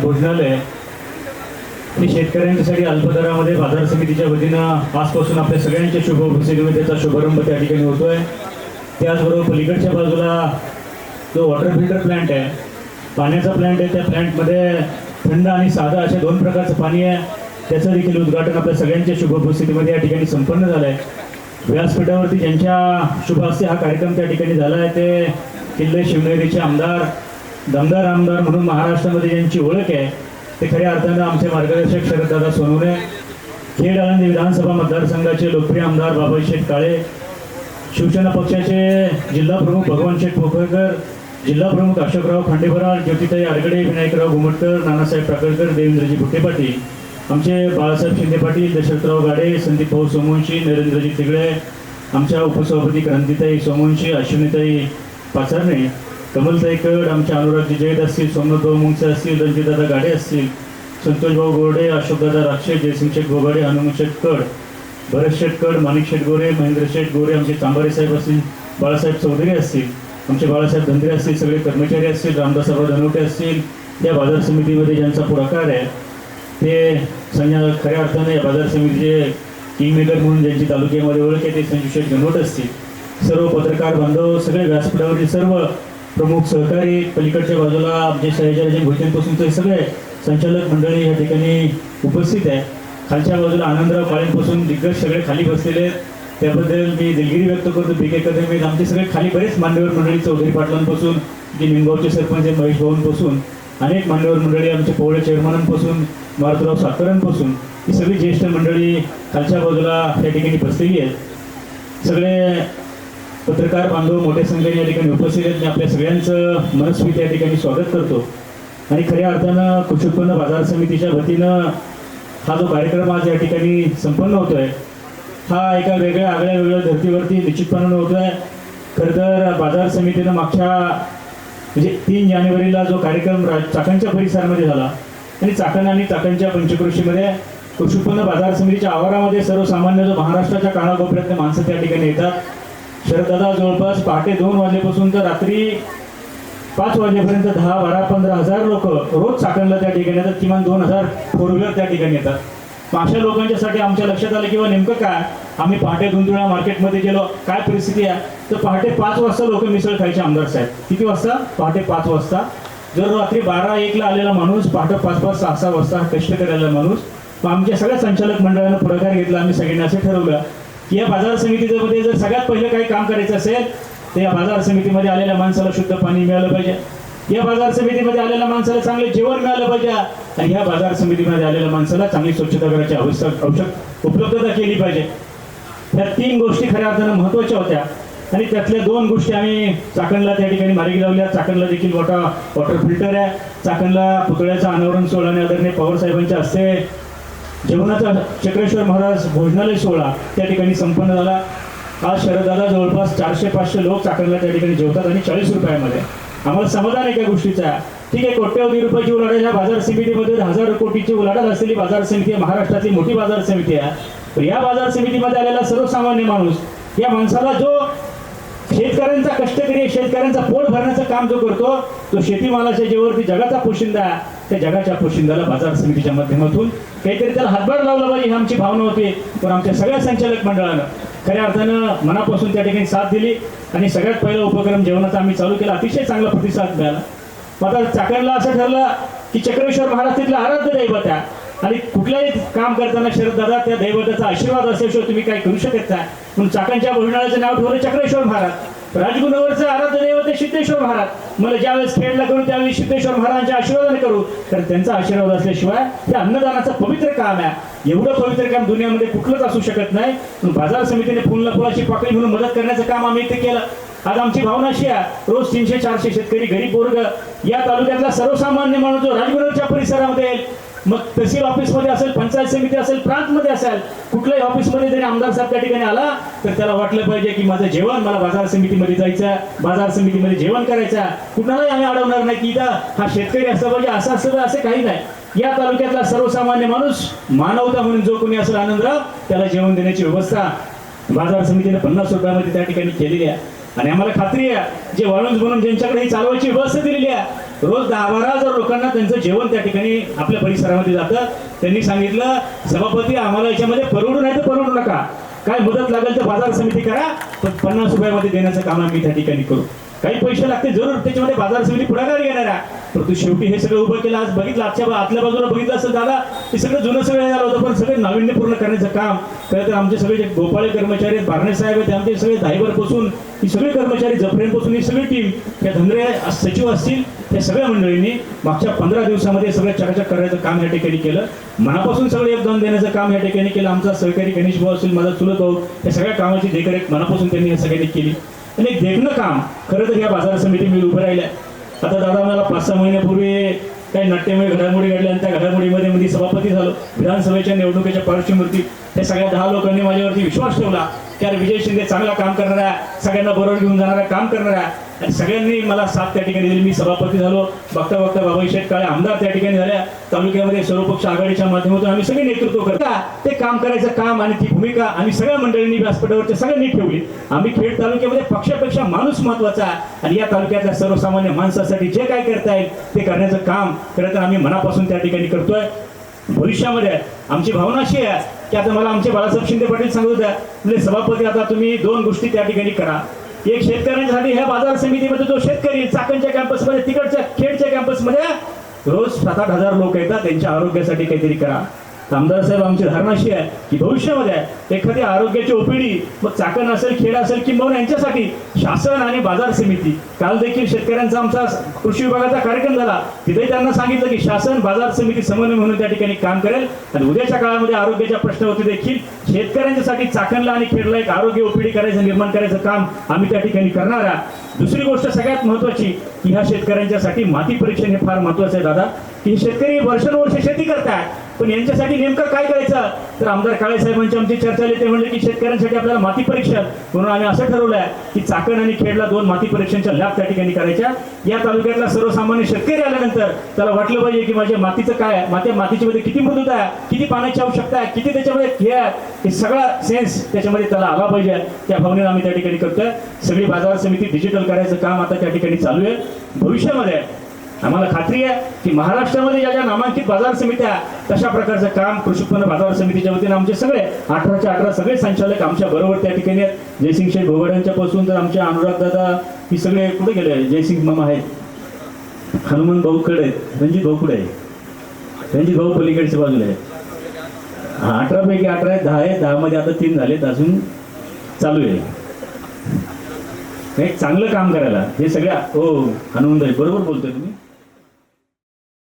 भोजनालय हे शेतकऱ्यांसाठी अल्पदरामध्ये बाजार समितीच्या वतीनं आजपासून आपल्या सगळ्यांच्या शुभ त्याचा शुभारंभ त्या ठिकाणी होतोय. त्याचबरोबर पलीकडच्या बाजूला जो वॉटर फिल्टर प्लांट आहे पाण्याचा प्लांट आहे त्या प्लांटमध्ये थंड आणि साधा अशा दोन प्रकारचं पाणी आहे. त्याचं देखील उद्घाटन आपल्या सगळ्यांच्या शुभ उपस्थितीमध्ये या ठिकाणी संपन्न झालं आहे व्यासपीठावरती ज्यांच्या शुभ हा कार्यक्रम त्या ठिकाणी झाला आहे ते किल्ले शिवनेरीचे आमदार दमदार आमदार म्हणून महाराष्ट्रामध्ये ज्यांची ओळख आहे ते खऱ्या अर्थानं आमचे मार्गदर्शक शरददादा सोनवणे खेड आळंदी विधानसभा मतदारसंघाचे लोकप्रिय आमदार बाबाई शेठ काळे शिवसेना पक्षाचे जिल्हा प्रमुख भगवान शेठ पोखरकर जिल्हा प्रमुख अशोकराव खांडेभराळ ज्योतिताई आरगडे विनायकराव घुमटकर नानासाहेब टाकळकर देवेंद्रजी भुट्टे पाटील आमचे बाळासाहेब शिंदे पाटील दशरथराव गाडे संदीप भाऊ सोमवंशी नरेंद्रजी तिगळे आमच्या उपसभापती क्रांतिताई सोमवंशी अश्विनीताई पाचारणे कमलताई कड आमचे अनुराग जैद असतील सोमनाथभाऊ मुंगसे असतील रणजितदादा गाडे असतील संतोषभाऊ गोरडे अशोकदादा राक्षे जयसिंग शेठ गोगाडे हनुमंत शेठ कड भरत शेटकर माणिक शेठ गोरे महेंद्र शेठ गोरे आमचे चांबारे साहेब असतील बाळासाहेब चौधरी असतील आमचे बाळासाहेब धंद्रे असतील सगळे कर्मचारी असतील रामदासराव धनवटे असतील या बाजार समितीमध्ये ज्यांचा पुढाकार आहे ते संज्ञा खऱ्या अर्थाने या बाजार समितीचे टीम मेकर म्हणून ज्यांची तालुक्यामध्ये ओळख आहे ते संजू शेठ गणवट असतील. सर्व पत्रकार बांधव सगळे व्यासपीठावरील सर्व प्रमुख सहकारी पलीकडच्या बाजूला आमचे शैलजाजी भोजनपासून ते सगळे संचालक मंडळी या ठिकाणी उपस्थित आहे. खालच्या बाजूला आनंदराव काळेंपासून दिग्गज सगळे खाली बसलेले आहेत. त्याबद्दल मी दिलगिरी व्यक्त करतो. बी के कदम आमचे सगळे खाली बरेच मान्यवर मंडळी चौधरी पाटलांपासून जे निमगावचे सरपंच आहे महेश भाऊंपासून अनेक मान्यवर मंडळी आमच्या पोवळे चेअरमनांपासून मारुतराव साखरांपासून ही सगळी ज्येष्ठ मंडळी खालच्या बाजूला त्या ठिकाणी बसलेली आहेत. सगळे पत्रकार बांधव मोठ्या संख्येने या ठिकाणी उपस्थित आहेत. मी आपल्या सगळ्यांचं मनस्फीत या ठिकाणी स्वागत करतो. आणि खऱ्या अर्थानं कृषी उत्पन्न बाजार समितीच्या वतीनं हा जो कार्यक्रम आज या ठिकाणी संपन्न होतोय हा एका वेगळ्या आगळ्या वेगळ्या धर्तीवरती निश्चितपणानं होतोय. खरं तर बाजार समितीनं मागच्या म्हणजे तीन जानेवारीला जो कार्यक्रम रा- चाकणच्या परिसरामध्ये झाला. आणि चाकण आणि चाकणच्या पंचकृषीमध्ये कृषी उत्पन्न बाजार समितीच्या आवारामध्ये सर्वसामान्य जो महाराष्ट्राच्या कानाकोपऱ्यातले माणसं त्या ठिकाणी येतात. शरददादा जवळपास पहाटे दोन वाजल्यापासून तर रात्री पाच वाजेपर्यंत दहा बारा पंधरा हजार लोक रोज चाकणला त्या ठिकाणी येतात. किमान दोन हजार फोर व्हीलर त्या ठिकाणी येतात. अशा लोकांच्यासाठी आमच्या लक्षात आलं किंवा नेमकं काय? आम्ही पहाटे धुंदुळा मार्केटमध्ये गेलो. काय परिस्थिती आहे? तर पहाटे पाच वाजता लोक मिसळ खायचे आमदार साहेब. किती वाजता? पहाटे पाच वाजता. जर रात्री बारा एकला आलेला माणूस पहाटे पाच पाच सहा सहा वाजता कष्ट करायला माणूस मग आमच्या सगळ्या संचालक मंडळानं पुढाकार घेतला. आम्ही सगळ्यांनी असं ठरवलं या बाजार समितीमध्ये जर सगळ्यात पहिलं काही काम करायचं असेल तर या बाजार समितीमध्ये आलेल्या माणसाला शुद्ध पाणी मिळालं पाहिजे. या बाजार समितीमध्ये आलेल्या माणसाला चांगले जेवण मिळालं पाहिजे. आणि या बाजार समितीमध्ये आलेल्या माणसाला चांगली स्वच्छता करायची आवश्यक आवश्यक उपलब्धता केली पाहिजे. ह्या तीन गोष्टी खऱ्या अर्थानं महत्त्वाच्या होत्या. आणि त्यातल्या दोन गोष्टी आम्ही चाकणला त्या ठिकाणी मार्गी लावल्या. चाकणला देखील वॉटर वॉटर फिल्टर आहे. चाकणला पुतळ्याचं अनावरण सोहळा आणि आदरणीय पवार साहेबांच्या हस्ते जेवणाचा चक्रेश्वर महाराज भोजनालय सोहळा त्या ठिकाणी संपन्न झाला. आज शरदाला जवळपास चारशे पाचशे लोक चाकणला त्या ठिकाणी जेवतात आणि चाळीस रुपयामध्ये. आम्हाला समाधान आहे त्या गोष्टीचा. ठीक आहे कोट्यवधी रुपयाची उलाढाल या बाजार समितीमध्ये हजार कोटीची उलाढाल असलेली बाजार समिती आहे महाराष्ट्रातली मोठी बाजार समिती आहे. तर या बाजार समितीमध्ये आलेला सर्वसामान्य माणूस या माणसाला जो शेतकऱ्यांचा कष्टकरी शेतकऱ्यांचा पोट भरण्याचं काम जो करतो तो शेतीमालाच्या जेवरती जगाचा पोशिंदा आहे, त्या जगाच्या पोशिंदाला बाजार समितीच्या माध्यमातून काहीतरी त्याला हातभार लावला पाहिजे ही आमची भावना होती. पण आमच्या सगळ्या संचालक मंडळानं खऱ्या अर्थानं मनापासून त्या ठिकाणी साथ दिली आणि सगळ्यात पहिला उपक्रम जेवणाचा आम्ही चालू केला. अतिशय चांगला प्रतिसाद मिळाला. आता चाकणला असं ठरलं की चक्रेश्वर महाराज तिथलं आराध्य दैवत आहे. आणि कुठल्याही काम करताना शरद दादा त्या दैवताचा आशीर्वाद असल्याशिवाय तुम्ही काही करू शकत नाही. म्हणून चाकणच्या भोजनाळ्याचं नाव ठेवलं चक्रेश्वर महाराज. राजगुणावरचं आराध्य दैवत ते सिद्धेश्वर महाराज. मला ज्यावेळेस खेळला करू त्यावेळी सिद्धेश्वर महाराजांच्या आशीर्वादाने करू. तर त्यांचा आशीर्वाद असल्याशिवाय हे अन्नदानाचं पवित्र काम आहे. एवढं पवित्र काम दुनियामध्ये कुठलंच असू शकत नाही. पण बाजार समितीने फुलला फुलाची पाकळी म्हणून मदत करण्याचं काम आम्ही इथे केलं. आज आमची भावना अशी आहे रोज तीनशे चारशे शेतकरी गरीब वर्ग या तालुक्यातला सर्वसामान्य माणूस जो राजगुरूच्या परिसरामध्ये येईल मग तहसील ऑफिसमध्ये असेल पंचायत समिती असेल प्रांतमध्ये असेल कुठल्याही ऑफिसमध्ये जरी आमदार साहेब त्या ठिकाणी आला तर त्याला वाटलं पाहिजे की माझं जेवण मला बाजार समितीमध्ये जायचं आहे, बाजार समितीमध्ये जेवण करायचं आहे. कुणालाही आम्ही अडवणार नाही की इथं हा शेतकरी असला पाहिजे असं असं असे काही नाही या तालुक्यातला सर्वसामान्य माणूस मानवता म्हणून जो कोणी असेल आनंदराव त्याला जेवण देण्याची व्यवस्था बाजार समितीने पन्नास रुपयामध्ये त्या ठिकाणी केलेली आहे आणि आम्हाला खात्री आहे जे वाळूंज म्हणून ज्यांच्याकडे ही चालवायची व्यवस्था दिलेली आहे रोज दहा बारा हजार लोकांना त्यांचं जेवण त्या ठिकाणी आपल्या परिसरामध्ये जातं. त्यांनी सांगितलं सभापती आम्हाला याच्यामध्ये परवडू नाही तर परवडू नका. काय मदत लागेल तर बाजार समिती करा पण पन्नास रुपयामध्ये देण्याचं काम आम्ही त्या ठिकाणी करू. काही पैसे लागते जरूर. त्याच्यामध्ये बाजार समिती पुढाकार घेणार आहे. परंतु शेवटी हे सगळं उभं केलं आज बघितलं आजच्या बा- आतल्या बाजूला बघितलं असं दादा हे सगळं जुनं सगळं झालं होतं पण सगळे नाविन्यपूर्ण करण्याचं काम. खरं तर आमचे सगळे जे गोपाळे कर्मचारी आहेत बारणे साहेब आहेत आमचे सगळे दाईवर बसून ही सगळे कर्मचारी जफरेंपासून ही सगळी टीम त्या धनरे सचिव असतील त्या सगळ्या मंडळींनी मागच्या पंधरा दिवसामध्ये सगळं चकाचक करायचं काम या ठिकाणी केलं. मनापासून सगळं योगदान देण्याचं काम या ठिकाणी केलं. आमचा सहकारी गणेश भाऊ असेल माझा चुलत भाऊ या सगळ्या कामाची देखरेख मनापासून त्यांनी या सगळ्यांनी केली. आणि देखणं काम. खरं तर या बाजार समिती मी उभं राहिल्या. आता दादा मला पाच सहा महिन्यापूर्वी काही नाट्यमय घडामोडी घडल्या आणि त्या घडामोडीमध्ये मी सभापती झालो. विधानसभेच्या निवडणुकीच्या पार्श्वभूमीवरती त्या सगळ्या दहा लोकांनी माझ्यावरती विश्वास ठेवला. त्या विजय शिंदे चांगला काम करणाऱ्या सगळ्यांना बरोबर घेऊन जाणाऱ्या काम करणाऱ्या आणि सगळ्यांनी मला साथ त्या ठिकाणी दिली. मी सभापती झालो बघता बघता बाबाई शेठ काळे आमदार त्या ठिकाणी झाल्या. तालुक्यामध्ये सर्वपक्ष आघाडीच्या माध्यमातून आम्ही सगळे नेतृत्व करता. ते काम करायचं काम आणि ती भूमिका आम्ही सगळ्या मंडळींनी व्यासपीठावरच्या सगळ्यांनी ठेवली. आम्ही खेड तालुक्यामध्ये पक्षापेक्षा माणूस महत्त्वाचा आणि या तालुक्यातल्या सर्वसामान्य माणसासाठी जे काय करता येईल ते करण्याचं काम खरं तर आम्ही मनापासून त्या ठिकाणी करतोय. भविष्यामध्ये आमची भावना अशी आहे की आता मला आमचे बाळासाहेब शिंदे पाटील सांगत होत्या म्हणजे सभापती आता तुम्ही दोन गोष्टी त्या ठिकाणी करा. एक शेतकऱ्यांसाठी ह्या बाजार समितीमध्ये जो शेतकरी चाकणच्या कॅम्पसमध्ये तिकडच्या खेडच्या कॅम्पसमध्ये रोज सात आठ हजार लोक येतात त्यांच्या आरोग्यासाठी काहीतरी करा. आमदार साहेब आमची धारणा अशी आहे की भविष्यामध्ये एखादी आरोग्याची ओपीडी मग चाकण असेल खेड असेल किंवा यांच्यासाठी शासन आणि बाजार समिती. काल देखील शेतकऱ्यांचा आमचा कृषी विभागाचा कार्यक्रम झाला. तिथे त्यांना सांगितलं की शासन बाजार समिती समन्वय म्हणून त्या ठिकाणी काम करेल. आणि उद्याच्या काळामध्ये आरोग्याच्या प्रश्नावरती देखील शेतकऱ्यांच्यासाठी चाकणला आणि खेडला एक आरोग्य ओपीडी करायचं निर्माण करायचं काम आम्ही त्या ठिकाणी करणार आहे दुसरी गोष्ट सगळ्यात महत्वाची की ह्या शेतकऱ्यांच्यासाठी माती परीक्षण हे फार महत्वाचं आहे दादा. हे शेतकरी वर्षानुवर्ष शेती करतात पण यांच्यासाठी नेमकं काय करायचं? तर आमदार काळे साहेबांची आमची चर्चा आली. ते म्हणले की शेतकऱ्यांसाठी आपल्याला माती परीक्षण. म्हणून आम्ही असं ठरवलं आहे की चाकण आणि खेडला दोन माती परीक्षणच्या लॅब त्या ठिकाणी करायच्या. या तालुक्यातला सर्वसामान्य शेतकरी आल्यानंतर त्याला वाटलं पाहिजे की माझ्या मातीचं काय आहे? माती मातीच्या मध्ये किती मृदूता आहे? किती पाण्याची आवश्यकता आहे? किती त्याच्यामध्ये हे आहे? हे सगळा सेन्स त्याच्यामध्ये त्याला आला पाहिजे. त्या भावनेला आम्ही त्या ठिकाणी करतोय. सगळी बाजार समिती डिजिटल करायचं काम आता त्या ठिकाणी चालू आहे. भविष्यामध्ये आम्हाला खात्री आहे की महाराष्ट्रामध्ये ज्या ज्या नामांकित बाजार समित्या तशा प्रकारचं काम कृषी उत्पन्न बाजार समितीच्या वतीने आमचे सगळे अठराच्या अठरा सगळे संचालक आमच्या बरोबर त्या ठिकाणी आहेत. जयसिंग शेठ भोगड्यांच्या पासून तर आमच्या अनुराग दादा ही सगळे कुठे गेले जयसिंग मामा आहेत. हनुमान भाऊकडे आहेत. रणजित भाऊ कुठे आहे रणजित भाऊ पलीकडच्या बाजूला आहे हा अठरापैकी अठरा आहेत दहा आहेत दहामध्ये आता तीन झालेत अजून चालू आहे. एक चांगलं काम करायला. हे सगळ्या हो हनुमंत बरोबर बोलतोय तुम्ही.